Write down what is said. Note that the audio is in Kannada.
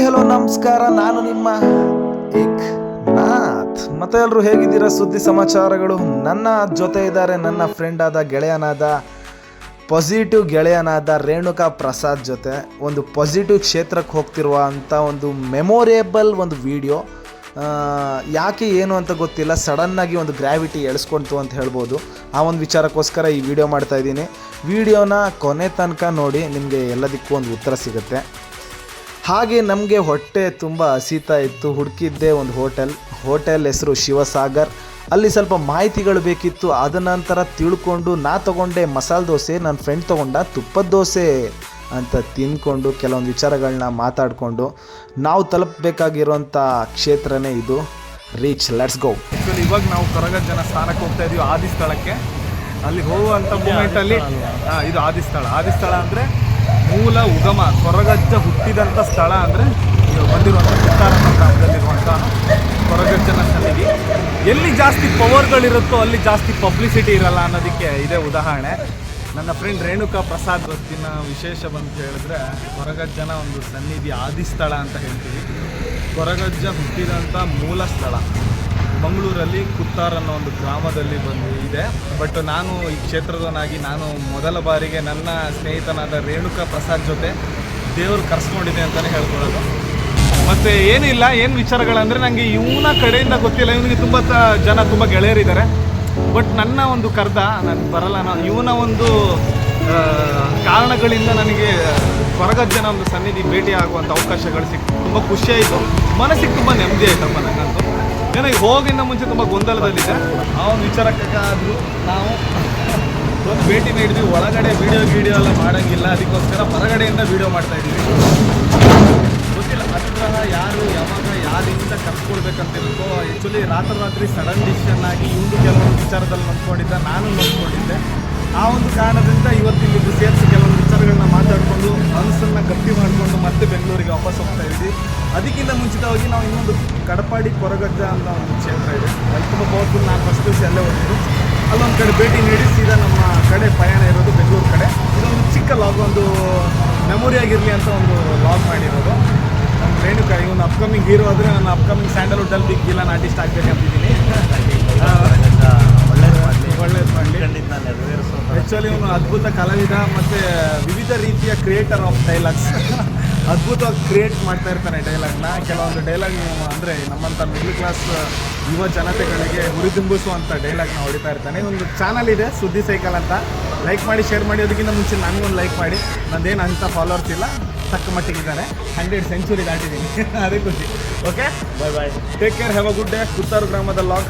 ಹಾಯ್ ಹಲೋ, ನಮಸ್ಕಾರ. ನಾನು ನಿಮ್ಮ ಏಕ್ ನಾಥ್ ಮತ್ತೆ ಎಲ್ಲರೂ ಹೇಗಿದ್ದೀರಾ? ಸುದ್ದಿ ಸಮಾಚಾರಗಳು. ನನ್ನ ಜೊತೆ ಇದ್ದಾರೆ ನನ್ನ ಫ್ರೆಂಡ್ ಆದ ಗೆಳೆಯನಾದ ಪಾಸಿಟಿವ್ ಗೆಳೆಯನಾದ ರೇಣುಕಾ ಪ್ರಸಾದ್ ಜೊತೆ. ಒಂದು ಪಾಸಿಟಿವ್ ಕ್ಷೇತ್ರಕ್ಕೆ ಹೋಗ್ತಿರುವ ಅಂಥ ಒಂದು ಮೆಮೊರೇಬಲ್ ಒಂದು ವಿಡಿಯೋ ಯಾಕೆ ಏನು ಅಂತ ಗೊತ್ತಿಲ್ಲ. ಸಡನ್ನಾಗಿ ಒಂದು ಗ್ರಾವಿಟಿ ಎಳ್ಸ್ಕೊಳ್ತು ಅಂತ ಹೇಳ್ಬೋದು. ಆ ಒಂದು ವಿಚಾರಕ್ಕೋಸ್ಕರ ಈ ವಿಡಿಯೋ ಮಾಡ್ತಾ ಇದ್ದೀನಿ. ವಿಡಿಯೋನ ಕೊನೆ ತನಕ ನೋಡಿ, ನಿಮಗೆ ಎಲ್ಲದಕ್ಕೂ ಒಂದು ಉತ್ತರ ಸಿಗುತ್ತೆ. ಹಾಗೆ ನಮಗೆ ಹೊಟ್ಟೆ ತುಂಬ ಹಸಿತಾ ಇತ್ತು. ಹುಡುಕಿದ್ದೆ ಒಂದು ಹೋಟೆಲ್. ಹೋಟೆಲ್ ಹೆಸರು ಶಿವಸಾಗರ್. ಅಲ್ಲಿ ಸ್ವಲ್ಪ ಮಾಹಿತಿಗಳು ಬೇಕಿತ್ತು. ಅದ ನಂತರ ತಿಳ್ಕೊಂಡು ನಾ ತಗೊಂಡೆ ಮಸಾಲೆ ದೋಸೆ ನನ್ನ ಫ್ರೆಂಡ್ ತೊಗೊಂಡ ತುಪ್ಪದ ದೋಸೆ ಅಂತ ತಿಂದ್ಕೊಂಡು ಕೆಲವೊಂದು ವಿಚಾರಗಳನ್ನ ಮಾತಾಡಿಕೊಂಡು ನಾವು ತಲುಪಬೇಕಾಗಿರೋಂಥ ಕ್ಷೇತ್ರನೇ ಇದು. ರೀಚ್ ಲೆಟ್ಸ್ ಗೋ ಇವಾಗ ನಾವು ಕರಗ ಜನ ಸ್ಥಾನಕ್ಕೆ ಹೋಗ್ತಾ ಇದೀವಿ ಆದಿ ಸ್ಥಳಕ್ಕೆ. ಅಲ್ಲಿ ಹೋಗುವಂಥ ಮೂಮೆಂಟಲ್ಲಿ ಇದು ಆದಿ ಸ್ಥಳ. ಆದಿ ಸ್ಥಳ ಅಂದರೆ ಮೂಲ ಉಗಮ, ಕೊರಗಜ್ಜ ಹುಟ್ಟಿದಂಥ ಸ್ಥಳ ಅಂದರೆ ಬಂದಿರುವಂಥ ಚಿತ್ತಾರಮ್ಮ ಗ್ರಾಮದಲ್ಲಿರುವಂಥ ಕೊರಗಜ್ಜನ ಸನ್ನಿಧಿ. ಎಲ್ಲಿ ಜಾಸ್ತಿ ಪವರ್ಗಳಿರುತ್ತೋ ಅಲ್ಲಿ ಜಾಸ್ತಿ ಪಬ್ಲಿಸಿಟಿ ಇರಲ್ಲ ಅನ್ನೋದಕ್ಕೆ ಇದೇ ಉದಾಹರಣೆ. ನನ್ನ ಫ್ರೆಂಡ್ ರೇಣುಕಾ ಪ್ರಸಾದ್ ಗೊತ್ತಿನ ವಿಶೇಷ ಬಂತ ಹೇಳಿದ್ರೆ ಕೊರಗಜ್ಜನ ಒಂದು ಸನ್ನಿಧಿ ಆದಿ ಸ್ಥಳ ಅಂತ ಹೇಳ್ತೀವಿ. ಕೊರಗಜ್ಜ ಹುಟ್ಟಿದಂಥ ಮೂಲ ಸ್ಥಳ. ಮಂಗಳೂರಲ್ಲಿ ಕುತ್ತಾರ್ ಅನ್ನೋ ಒಂದು ಗ್ರಾಮದಲ್ಲಿ ಬಂದು ಇದೆ. ಬಟ್ ನಾನು ಈ ಕ್ಷೇತ್ರದವನಾಗಿ ನಾನು ಮೊದಲ ಬಾರಿಗೆ ನನ್ನ ಸ್ನೇಹಿತನಾದ ರೇಣುಕಾ ಪ್ರಸಾದ್ ಜೊತೆ ದೇವರು ಕರ್ಸ್ಕೊಂಡಿದೆ ಅಂತಲೇ ಹೇಳ್ಕೊಳ್ಳೋದು. ಮತ್ತು ಏನಿಲ್ಲ ಏನು ವಿಚಾರಗಳಂದರೆ ನನಗೆ ಇವನ ಕಡೆಯಿಂದ ಗೊತ್ತಿಲ್ಲ. ಇವನಿಗೆ ತುಂಬ ಜನ ತುಂಬ ಗೆಳೆಯರಿದ್ದಾರೆ. ಬಟ್ ನನ್ನ ಒಂದು ಕರ್ದ, ನಾನು ಬರಲ್ಲ ನಾನು ಇವನ ಒಂದು ಕಾರಣಗಳಿಂದ ನನಗೆ ಕೊರಗಜ್ಜನ ಒಂದು ಸನ್ನಿಧಿ ಭೇಟಿ ಆಗುವಂಥ ಅವಕಾಶಗಳು ಸಿಕ್ತು. ತುಂಬ ಖುಷಿಯಾಯಿತು. ಮನಸ್ಸಿಗೆ ತುಂಬ ನೆಮ್ಮದಿ ಆಯ್ತಪ್ಪ ನನಗೆ ಹೋಗಿನ್ನ ಮುಂಚೆ ತುಂಬ ಗೊಂದಲದಲ್ಲಿದೆ ಒಂದು ವಿಚಾರಕ್ಕಾದರೂ ನಾವು ಒಂದು ಭೇಟಿ ನೀಡಿದ್ವಿ. ಒಳಗಡೆ ವಿಡಿಯೋ ಗೀಡಿಯೋ ಎಲ್ಲ ಮಾಡೋಂಗಿಲ್ಲ. ಅದಕ್ಕೋಸ್ಕರ ಹೊರಗಡೆಯಿಂದ ವಿಡಿಯೋ ಮಾಡ್ತಾ ಇದ್ದೀವಿ. ಗೊತ್ತಿಲ್ಲ, ಅನುಗ್ರಹ ಯಾರು, ಯಾವಾಗ, ಯಾರಿಂದ ಕರ್ಸ್ಕೊಳ್ಬೇಕಂತಿರುತ್ತೋ ಆ್ಯಕ್ಚುಲಿ ರಾತ್ರಿ ರಾತ್ರಿ ಸಡನ್ ಡಿಸಿಷನ್ ಆಗಿ ಇವನು ಕೆಲವೊಂದು ವಿಚಾರದಲ್ಲಿ ನಂಬ್ಕೊಂಡಿದ್ದ ನಾನು ನಂಬ್ಕೊಂಡಿದ್ದೆ ಆ ಒಂದು ಕಾರಣದಿಂದ ಇವತ್ತು ಇಲ್ಲಿ ಸೇರಿಸಿ ಕೆಲವೊಂದು ವಿಚಾರಗಳನ್ನ ಮಾತಾಡಿಕೊಂಡು ಮನಸ್ಸನ್ನು ಮತ್ತೆ ಬೆಂಗಳೂರಿಗೆ ವಾಪಸ್ ಹೋಗ್ತಾ ಇದ್ವಿ. ಅದಕ್ಕಿಂತ ಮುಂಚಿತವಾಗಿ ನಾವು ಇನ್ನೊಂದು ಕಡಪಾಡಿ ಕೊರಗಜ್ಜ ಅಂತ ಒಂದು ಕ್ಷೇತ್ರ ಇದೆ. ಅಲ್ಲಿ ತುಂಬ ಪವರ್ಫುಲ್ ನಾನು ಫಸ್ಟ್ ದಿವಸ ಅಲ್ಲೇ ಹೋಗಿದ್ದು ಅಲ್ಲೊಂದು ಕಡೆ ಭೇಟಿ ನೀಡಿ ಸೀದಾ ನಮ್ಮ ಕಡೆ ಪಯಣ ಇರೋದು ಬೆಂಗಳೂರು ಕಡೆ. ಇದೊಂದು ಚಿಕ್ಕ ಲಾಗ್ ಒಂದು ಮೆಮೊರಿ ಆಗಿರಲಿ ಅಂತ ಒಂದು ಲಾಗ್ ಮಾಡಿರೋದು. ನಮ್ಮ ರೇಣುಕಾ ಇವನು ಅಪ್ಕಮಿಂಗ್ ಹೀರೋ ಆದರೆ ನನ್ನ ಅಪ್ಕಮಿಂಗ್ ಸ್ಯಾಂಡಲ್ವುಡ್ಡಲ್ಲಿ ಬಿಗ್ ವಿಲನ್ ಆರ್ಟಿಸ್ಟ್ ಆಗ್ಬೇಕಂತಿದ್ದೀನಿ ಒಳ್ಳೇದು ಮಾಡಿ ಆ್ಯಕ್ಚುಲಿ ಇವನು ಅದ್ಭುತ ಕಲಾವಿದ ಮತ್ತು ವಿವಿಧ ರೀತಿಯ ಕ್ರಿಯೇಟರ್ ಆಫ್ ಡೈಲಾಗ್ಸ್ ಅದ್ಭುತವಾಗಿ ಕ್ರಿಯೇಟ್ ಮಾಡ್ತಾ ಇರ್ತಾನೆ ಡೈಲಾಗ್ನ ಕೆಲವೊಂದು ಡೈಲಾಗ್ ಅಂದರೆ ನಮ್ಮಂಥ ಮಿಡ್ಲ್ ಕ್ಲಾಸ್ ಯುವ ಜನತೆಗಳಿಗೆ ಹುರಿದುಂಬಿಸುವಂಥ ಡೈಲಾಗ್ನ ಹೊಡಿತಾ ಇರ್ತಾನೆ. ಒಂದು ಚಾನಲ್ ಇದೆ ಸುದ್ದಿ ಸೈಕಲ್ ಅಂತ. ಲೈಕ್ ಮಾಡಿ ಶೇರ್ ಮಾಡಿ ಅದಕ್ಕಿಂತ ಮುಂಚೆ ನನಗೊಂದು ಲೈಕ್ ಮಾಡಿ. ನಂದೇನು ಅಂಥ ಫಾಲೋವರ್ಸ್ ಇಲ್ಲ. ತಕ್ಕ ಮಟ್ಟಿಗಿದ್ದಾರೆ ಹಂಡ್ರೆಡ್ ಸೆಂಚುರಿ ದಾಟಿದ್ದೀನಿ. ಅದೇ ಖುಷಿ. Okay bye bye take care have a good day Kuttaru ಗ್ರಾಮದ ಲಾಗ್